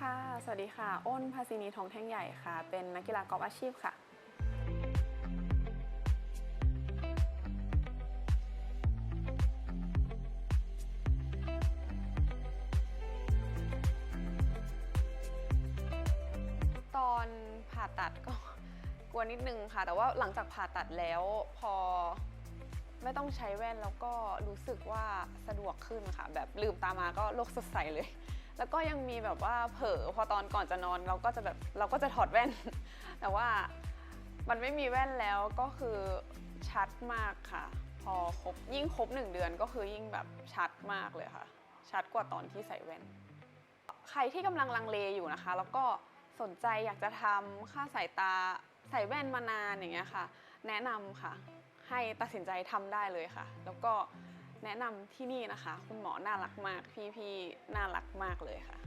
ค่ะ สวัสดีค่ะ อ้นภาสินีทองแท่งใหญ่ค่ะ เป็นนักกีฬากอล์ฟอาชีพค่ะ ตอนผ่าตัดก็กลัวนิดนึงค่ะ แต่ว่าหลังจากผ่าตัดแล้วพอไม่ต้องใช้แว่นแล้วก็รู้สึกว่าสะดวกขึ้นค่ะ แบบลืมตามาก็โลกสดใสเลย แล้วก็ยังมีแบบว่าเผลอพอตอนก่อนจะนอนเราก็จะแบบเราก็จะถอดแว่น แต่ว่ามันไม่มีแว่นแล้วก็คือชัดมากค่ะ พอครบยิ่งครบหนึ่งเดือนก็คือยิ่งแบบชัดมากเลยค่ะ ชัดกว่าตอนที่ใส่แว่น ใครที่กำลังลังเลอยู่นะคะ แล้วก็สนใจอยากจะทำค่าสายตาใส่แว่นมานานอย่างเงี้ยค่ะ แนะนำค่ะ ให้ตัดสินใจทำได้เลยค่ะ แล้วก็ แนะนำที่นี่นะคะ คุณหมอน่ารักมาก พี่ๆน่ารักมากเลยค่ะ